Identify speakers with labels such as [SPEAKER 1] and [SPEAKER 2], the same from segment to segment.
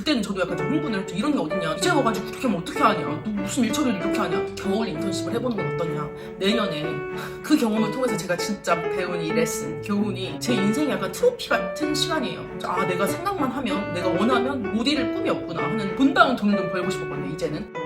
[SPEAKER 1] 그때는 저도 약간 좀 흥분을 했죠. 이런 게 어딨냐. 이제 와가지고 그렇게 하면 어떻게 하냐. 너 무슨 일처리를 이렇게 하냐. 겨울 인턴십을 해보는 건 어떠냐. 내년에 그 경험을 통해서 제가 진짜 배운 이 레슨, 교훈이 제 인생이 약간 트로피 같은 시간이에요. 아, 내가 생각만 하면, 내가 원하면 못 이룰 꿈이 없구나 하는 본다운 돈을 좀 벌고 싶었거든요, 이제는.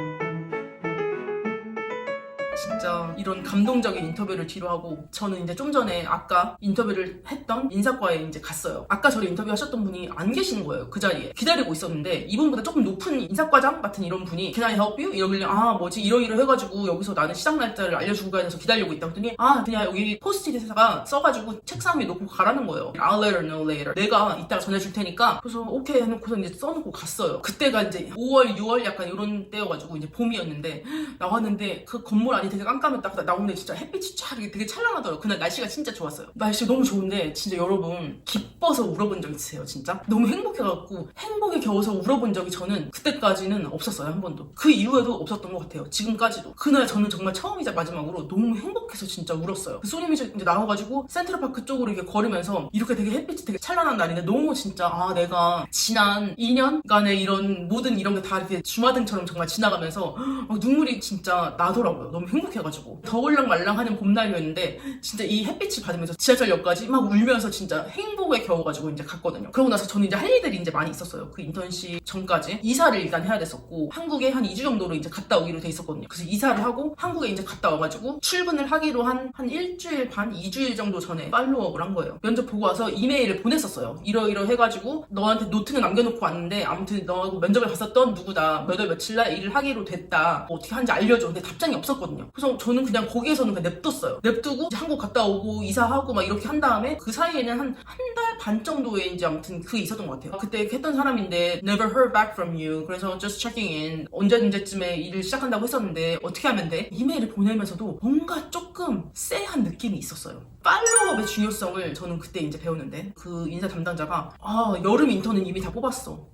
[SPEAKER 1] 진짜 이런 감동적인 인터뷰를 뒤로 하고 저는 이제 좀 전에 아까 인터뷰를 했던 인사과에 이제 갔어요. 아까 저를 인터뷰하셨던 분이 안 계시는 거예요. 그 자리에 기다리고 있었는데 이분보다 조금 높은 인사과장 같은 이런 분이 Can I you? 이러길래 아 뭐지 이러이러 해가지고 여기서 나는 시작 날짜를 알려주고 가야 돼서 기다리고 있다 했더니 아 그냥 여기 포스트잇에다가 써가지고 책상 위에 놓고 가라는 거예요. I'll let her know later. 내가 이따가 전해줄 테니까 그래서 오케이 해놓고서 이제 써놓고 갔어요. 그때가 이제 5월 6월 약간 이런 때여가지고 이제 봄이었는데 나왔는데 그 건물 안이 되게 깜깜했다. 나오는데 진짜 햇빛이 쫙 이렇게 되게 찬란하더라고요. 그날 날씨가 진짜 좋았어요. 날씨 너무 좋은데 진짜 여러분 기뻐서 울어본 적 있으세요 진짜? 너무 행복해갖고 행복에 겨워서 울어본 적이 저는 그때까지는 없었어요 한 번도. 그 이후에도 없었던 것 같아요. 지금까지도. 그날 저는 정말 처음이자 마지막으로 너무 행복해서 진짜 울었어요. 그 소님이 이제 나와가지고 센트럴파크 쪽으로 이렇게 걸으면서 이렇게 되게 햇빛이 되게 찬란한 날인데 너무 진짜 아 내가 지난 2년간의 이런 모든 이런 게 다 이렇게 주마등처럼 정말 지나가면서 막 눈물이 진짜 나더라고요. 너무 행복해가지고 더울랑 말랑하는 봄날이었는데 진짜 이 햇빛을 받으면서 지하철역까지 막 울면서 진짜 행복에 겨워가지고 이제 갔거든요. 그러고 나서 저는 이제 할 일들이 이제 많이 있었어요. 그 인턴십 전까지 이사를 일단 해야 됐었고 한국에 한 2주 정도로 이제 갔다 오기로 돼 있었거든요. 그래서 이사를 하고 한국에 이제 갔다 와가지고 출근을 하기로 한 한 일주일 반, 2주일 정도 전에 팔로우업을 한 거예요. 면접 보고 와서 이메일을 보냈었어요. 이러이러 해가지고 너한테 노트는 남겨놓고 왔는데 아무튼 너하고 면접을 봤었던 누구다 몇 월 며칠 날 일을 하기로 됐다 뭐 어떻게 하는지 알려줘. 근데 답장이 없었거든요. 그래서 저는 그냥 거기에서는 그냥 냅뒀어요. 냅두고 한국 갔다 오고 이사하고 막 이렇게 한 다음에 그 사이에는 한 한 달 반 정도에 이제 아무튼 그 있었던 것 같아요. 그때 했던 사람인데 never heard back from you. 그래서 just checking in. 언제 언제쯤에 일을 시작한다고 했었는데 어떻게 하면 돼? 이메일을 보내면서도 뭔가 조금 쎄한 느낌이 있었어요. 팔로우업의 중요성을 저는 그때 이제 배웠는데 그 인사 담당자가 아 여름 인턴은 이미 다 뽑았어.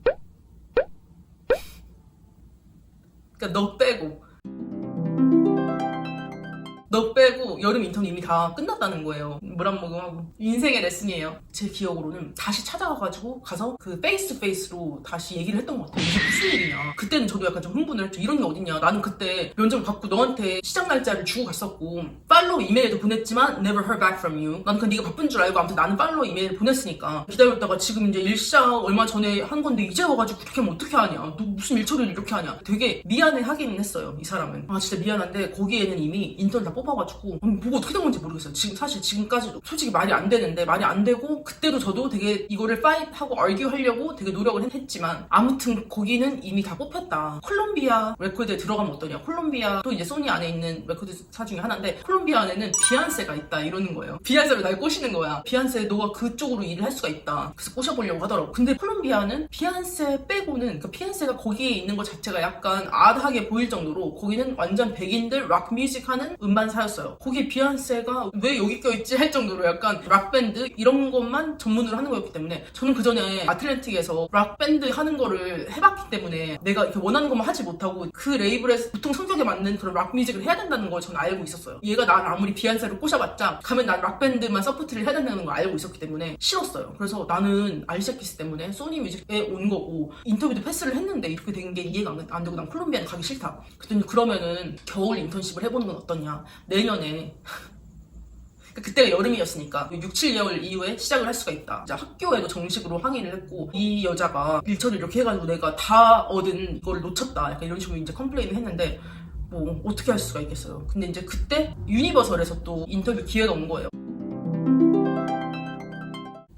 [SPEAKER 1] 그러니까 너 빼고 너 빼고 여름 인턴 이미 다 끝났다는 거예요. 물한 모금 하고. 인생의 레슨이에요. 제 기억으로는 다시 찾아가가지고 가서 그 페이스 투 페이스로 다시 얘기를 했던 것 같아요. 이게 무슨 일이냐. 그때는 저도 약간 좀 흥분을 했죠. 이런 게 어딨냐. 나는 그때 면접을 받고 너한테 시작 날짜를 주고 갔었고 팔로우 이메일도 보냈지만 never heard back from you. 나는 그 네가 바쁜 줄 알고 아무튼 나는 팔로우 이메일 보냈으니까 기다렸다가 지금 이제 일 시작 얼마 전에 한 건데 이제 와가지고 그렇게 하면 어떻게 하냐. 너 무슨 일 처리를 이렇게 하냐. 되게 미안해 하기는 했어요. 이 사람은. 아 진짜 미안한데 거기에는 이미 인턴 다 뽑아가지고 뭐가 어떻게 된 건지 모르겠어요. 지금 사실 지금까지도 솔직히 말이 안 되는데 말이 안 되고 그때도 저도 되게 이거를 파이트하고 argue 하려고 되게 노력을 했- 했지만 아무튼 거기는 이미 다 뽑혔다. 콜롬비아 레코드에 들어가면 어떠냐. 콜롬비아 또 이제 소니 안에 있는 레코드사 중에 하나인데 콜롬비아 안에는 비안세가 있다 이러는 거예요. 비안세로 날 꼬시는 거야. 비안세 너가 그쪽으로 일을 할 수가 있다. 그래서 꼬셔보려고 하더라고. 근데 콜롬비아는 비안세 빼고는 그 비안세가 거기에 있는 것 자체가 약간 아드하게 보일 정도로 거기는 완전 백인들 락 뮤직 하는 음반 사였어요. 거기 비안세가 왜 여기 껴있지 할 정도로 약간 락밴드 이런 것만 전문으로 하는 거였기 때문에 저는 그 전에 아틀랜틱에서 락밴드 하는 거를 해봤기 때문에 내가 이렇게 원하는 것만 하지 못하고 그 레이블에서 보통 성격에 맞는 그런 락 뮤직을 해야 된다는 걸 저는 알고 있었어요. 얘가 난 아무리 비안세를 꼬셔봤자 가면 난 락밴드만 서포트를 해야 된다는 걸 알고 있었기 때문에 싫었어요. 그래서 나는 알시아키스 때문에 소니 뮤직에 온 거고 인터뷰도 패스를 했는데 이렇게 된 게 이해가 안, 안 되고 난 콜롬비아는 가기 싫다. 그랬더니 그러면은 겨울 인턴십을 해보는 건 어떠냐. 내년에 그러니까 그때가 여름이었으니까 6, 7개월 이후에 시작을 할 수가 있다. 이제 학교에도 정식으로 항의를 했고 이 여자가 일처리 이렇게 해가지고 내가 다 얻은 이걸 놓쳤다. 약간 이런 식으로 이제 컴플레인을 했는데 뭐 어떻게 할 수가 있겠어요. 근데 이제 그때 유니버설에서 또 인터뷰 기회가 온 거예요.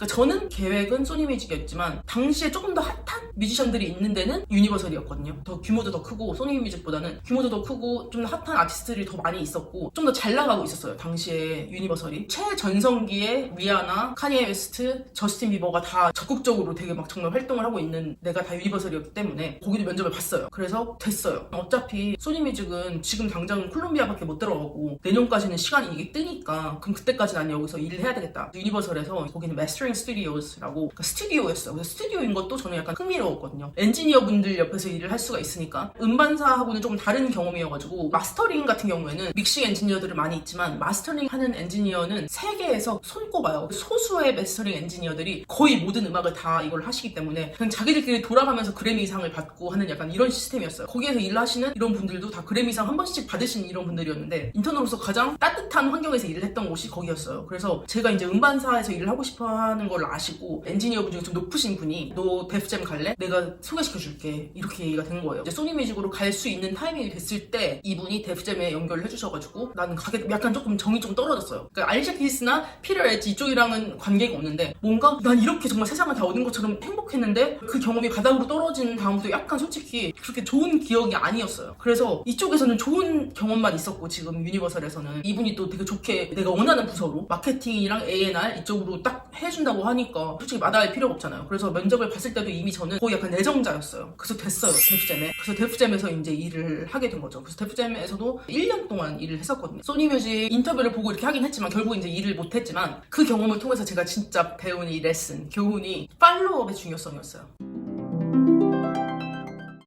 [SPEAKER 1] 그러니까 저는 계획은 소니 뮤직이었지만 당시에 조금 더 핫한 뮤지션들이 있는 데는 유니버설이었거든요. 더 규모도 더 크고 소니 뮤직보다는 규모도 더 크고 좀더 핫한 아티스트들이 더 많이 있었고 좀 더 잘 나가고 있었어요. 당시에 유니버설이 최전성기에 리아나, 카니에 웨스트, 저스틴 비버가 다 적극적으로 되게 막 정말 활동을 하고 있는 데가 다 유니버설이었기 때문에 거기도 면접을 봤어요. 그래서 됐어요. 어차피 소니 뮤직은 지금 당장 콜롬비아밖에 못 들어가고 내년까지는 시간이 이게 뜨니까 그럼 그때까지 난 여기서 일을 해야 되겠다. 유니버설에서 거기는 메스터링 스튜디오스라고 그러니까 스튜디오였어요. 그래서 스튜디오인 것도 저는 약간 흥미로웠어요. 흥미로웠거든요. 엔지니어 분들 옆에서 일을 할 수가 있으니까 음반사하고는 조금 다른 경험이어가지고 마스터링 같은 경우에는 믹싱 엔지니어들이 많이 있지만 마스터링 하는 엔지니어는 세계에서 손꼽아요. 소수의 마스터링 엔지니어들이 거의 모든 음악을 다 이걸 하시기 때문에 그냥 자기들끼리 돌아가면서 그래미상을 받고 하는 약간 이런 시스템이었어요. 거기에서 일하시는 이런 분들도 다 그래미상 한 번씩 받으신 이런 분들이었는데 인턴으로서 가장 따뜻한 환경에서 일을 했던 곳이 거기였어요. 그래서 제가 이제 음반사에서 일을 하고 싶어 하는 걸 아시고 엔지니어 분 중에 좀 높으신 분이 너 데프잼 갈래? 내가 소개시켜 줄게. 이렇게 얘기가 된 거예요. 이제 소니 뮤직으로 갈 수 있는 타이밍이 됐을 때 이분이 데프잼에 연결을 해주셔가지고 나는 가게 약간 조금 정이 좀 떨어졌어요. 그러니까 알샤 키스나 피터 엣지 이쪽이랑은 관계가 없는데 뭔가 난 이렇게 정말 세상을 다 얻은 것처럼 행복했는데 그 경험이 바닥으로 떨어진 다음부터 약간 솔직히 그렇게 좋은 기억이 아니었어요. 그래서 이쪽에서는 좋은 경험만 있었고 지금 유니버설에서는 이분이 또 되게 좋게 내가 원하는 부서로 마케팅이랑 A&R 이쪽으로 딱 해준다고 하니까 솔직히 마다할 필요가 없잖아요. 그래서 면접을 봤을 때도 이미 저는 거의 약간 내정자였어요. 그래서 됐어요. 데프잼에. 그래서 데프잼에서 이제 일을 하게 된 거죠. 그래서 데프잼에서도 1년 동안 일을 했었거든요. 소니뮤직 인터뷰를 보고 이렇게 하긴 했지만 결국 이제 일을 못 했지만 그 경험을 통해서 제가 진짜 배운 이 레슨, 교훈이 팔로업의 중요성이었어요.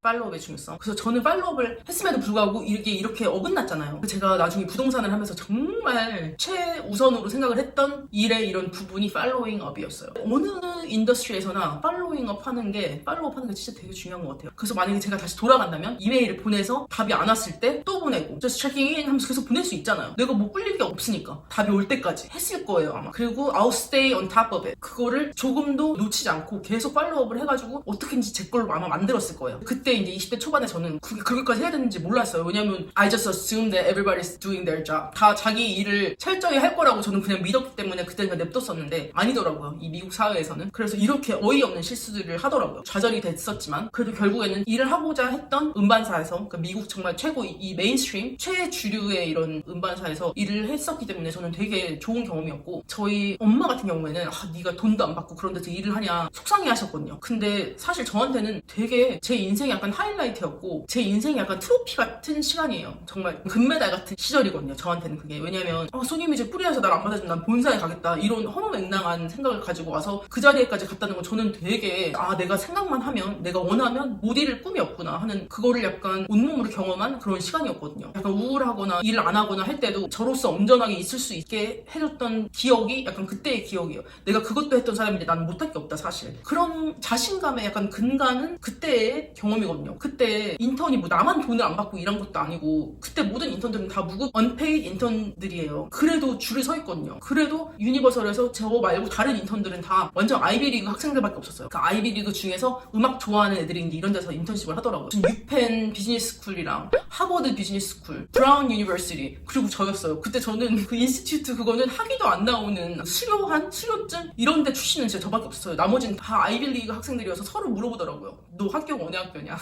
[SPEAKER 1] 팔로업의 중요성. 그래서 저는 팔로업을 했음에도 불구하고 이게 이렇게 어긋났잖아요. 제가 나중에 부동산을 하면서 정말 최우선으로 생각을 했던 일의 이런 부분이 팔로잉업이었어요. 어느 인더스트리에서나 팔로잉업 하는 게 팔로업 하는 게 진짜 되게 중요한 것 같아요. 그래서 만약에 제가 다시 돌아간다면 이메일을 보내서 답이 안 왔을 때 또 보내고 just checking in 하면서 계속 보낼 수 있잖아요. 내가 뭐 꿀릴 게 없으니까 답이 올 때까지 했을 거예요 아마. 그리고 I'll stay on top of it. 그거를 조금도 놓치지 않고 계속 팔로업을 해가지고 어떻게든지 제 걸로 아마 만들었을 거예요. 그때 이제 20대 초반에 저는 그게 그렇게까지 해야 되는지 몰랐어요. 왜냐면 I just assumed that everybody's doing their job. 다 자기 일을 철저히 할 거라고 저는 그냥 믿었기 때문에 그때는 그냥 냅뒀었는데 아니더라고요. 이 미국 사회에서는. 그래서 이렇게 어이없는 실수들을 하더라고요. 좌절이 됐었지만 그래도 결국에는 일을 하고자 했던 음반사에서 그 미국 정말 최고 이- 이 메인스트림 최주류의 이런 음반사에서 일을 했었기 때문에 저는 되게 좋은 경험이었고 저희 엄마 같은 경우에는 아 네가 돈도 안 받고 그런 데서 일을 하냐 속상해 하셨거든요. 근데 사실 저한테는 되게 제 인생의 약간 하이라이트였고 제 인생의 약간 트로피 같은 시간이에요. 정말 금메달 같은 시절이거든요. 저한테는 그게 왜냐면 아, 소님이 뿌리에서 날안난 본사에 가겠다 이런 허무맹랑한 생각을 가지고 와서 그 자리에까지 갔다는 건 저는 되게 아 내가 생각만 하면 내가 원하면 못 이룰 꿈이 없구나 하는 그거를 약간 온몸으로 경험한 그런 시간이었거든요. 약간 우울하거나 일 안 하거나 할 때도 저로서 온전하게 있을 수 있게 해줬던 기억이 약간 그때의 기억이에요. 내가 그것도 했던 사람인데 나는 못할 게 없다 사실. 그런 자신감의 약간 근간은 그때의 경험이거든요. 그때 인턴이 뭐 나만 돈을 안 받고 일한 것도 아니고 그때 모든 인턴들은 다 무급 언페이드 인턴들이에요. 그래도 줄을 서 있거든요. 그래도 유니버설에서 저 말고 다른 인턴들은 다 완전 아이비리그 학생들밖에 없었어요. 그 아이비리그 중에서 음악 좋아하는 이제 이런 데서 인턴십을 하더라고요. 지금 유펜 비즈니스 스쿨이랑 하버드 비즈니스 스쿨, 브라운 유니버시티 그리고 저였어요. 그때 저는 그 인스티튜트 그거는 학위도 안 나오는 수료한 수료증 이런 데 출신은 진짜 저밖에 없었어요. 나머지는 다 아이비리그 학생들이어서 서로 물어보더라고요. 너 학교가 어느 학교냐?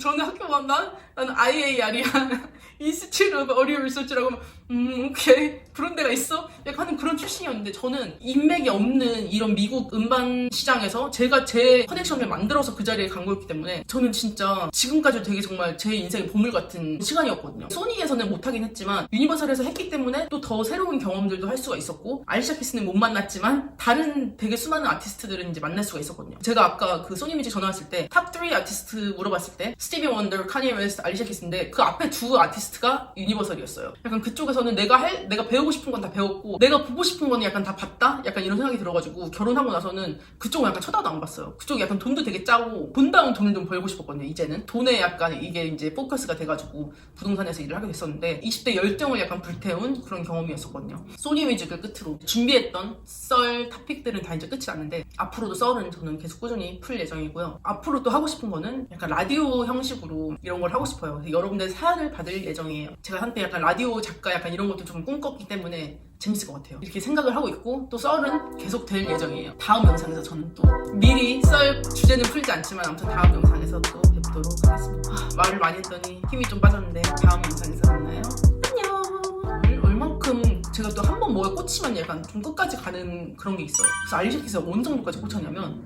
[SPEAKER 1] 저는 학교 간다? 나는 IAR이야. 인스티튜트 오브 어리어 리서치라고 하면 음 오케이 그런 데가 있어? 약간 그런 출신이었는데 저는 인맥이 없는 이런 미국 음반 시장에서 제가 제 커넥션을 만들어서 그 자리에 간 거였기 때문에 저는 진짜 지금까지 되게 정말 제 인생의 보물 같은 시간이었거든요. 소니에서는 못하긴 했지만 유니버설에서 했기 때문에 또 더 새로운 경험들도 할 수가 있었고 알샤키스는 못 만났지만 다른 되게 수많은 아티스트들은 이제 만날 수가 있었거든요. 제가 아까 그 소니 뮤직 전화 왔을 때 탑 3 아티스트 물어봤을 때 스티비 원더, 카니에 웨스트, 알리샤 키스인데 그 앞에 두 아티스트가 유니버설이었어요. 약간 그쪽에서는 내가 할 내가 배우고 싶은 건 다 배웠고 내가 보고 싶은 거는 약간 다 봤다? 약간 이런 생각이 들어가지고 결혼하고 나서는 그쪽은 약간 쳐다도 안 봤어요. 그쪽 약간 돈도 되게 짜고 본다운 돈을 좀 벌고 싶었거든요. 이제는 돈에 약간 이게 이제 포커스가 돼가지고 부동산에서 일을 하게 됐었는데 20대 열정을 약간 불태운 그런 경험이었었거든요. 소니 뮤직을 끝으로 준비했던 썰 토픽들은 다 이제 끝이 났는데 앞으로도 썰은 저는 계속 꾸준히 풀 예정이고요. 앞으로 또 하고 싶은 거는 약간 라디오 형식으로 이런 걸 하고 싶어요. 여러분들 사연을 받을 예정이에요. 제가 한때 약간 라디오 작가 약간 이런 것도 좀 꿈꿨기 때문에 재밌을 것 같아요. 이렇게 생각을 하고 있고 또 썰은 계속 될 예정이에요. 다음 영상에서 저는 또 미리 썰 주제는 풀지 않지만 아무튼 다음 영상에서 또 뵙도록 하겠습니다. 아, 말을 많이 했더니 힘이 좀 빠졌는데 다음 영상에서 만나요. 안녕. 얼만큼 제가 또 한 번 뭐에 꽂히면 약간 좀 끝까지 가는 그런 게 있어요. 그래서 알리샤키스가 어느 정도까지 꽂혔냐면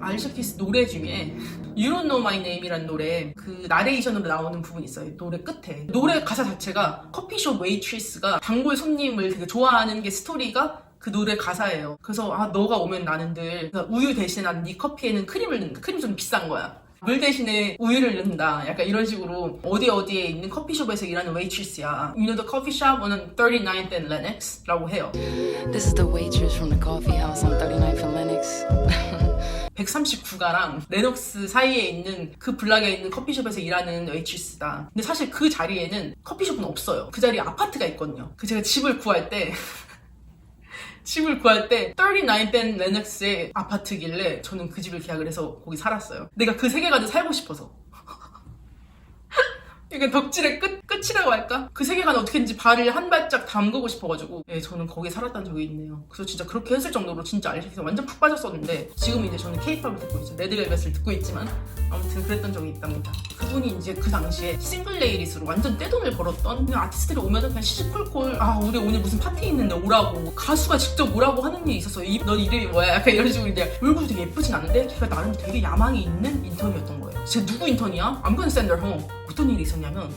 [SPEAKER 1] 알리샤키스 노래 중에 You Don't Know My Name이라는 노래 그 나레이션으로 나오는 부분이 있어요. 노래 끝에 노래 가사 자체가 커피숍 웨이트리스가 단골 손님을 되게 좋아하는 게 스토리가 그 노래 가사예요. 그래서 아 너가 오면 나는 늘 우유 대신에 나는 네 커피에는 크림을 넣는다. 크림 좀 비싼 거야. 물 대신에 우유를 넣는다. 약간 이런 식으로 어디 어디에 있는 커피숍에서 일하는 웨이트리스야. You know the coffee shop on 39th and Lennox라고 해요.
[SPEAKER 2] This is the waitress from the coffee house on 39th and Lennox.
[SPEAKER 1] 139가랑 레녹스 사이에 있는 그 블락에 있는 커피숍에서 일하는 웨이트리스다. 근데 사실 그 자리에는 커피숍은 없어요. 그 자리에 아파트가 있거든요. 그 제가 집을 구할 때 집을 구할 때 39th and 레녹스의 아파트길래 저는 그 집을 계약을 해서 거기 살았어요. 내가 그 세계관에 살고 싶어서. 이게 덕질의 끝, 끝이라고 할까? 그 세계관에 어떻게든지 발을 한 발짝 담그고 싶어가지고 예, 저는 거기 살았던 적이 있네요. 그래서 진짜 그렇게 했을 정도로 진짜 알렉스에 완전 푹 빠졌었는데 지금 이제 저는 케이팝을 듣고 있어요. 레드벨벳을 듣고 있지만 아무튼 그랬던 적이 있답니다. 그분이 이제 그 당시에 싱글 레이리스로 완전 떼돈을 벌었던 그냥 아티스트들이 오면은 그냥 시시콜콜 아 우리 오늘 무슨 파티 있는데 오라고 가수가 직접 오라고 하는 일이 있었어. 이, 넌 이름이 뭐야? 약간 이런 식으로 이제 얼굴이 되게 예쁘진 않은데 걔가 나름 되게 야망이 있는 인턴이었던 거예요. 진짜 누구 인턴이야? I'm gonna send her home. 어떤 일이 있었냐면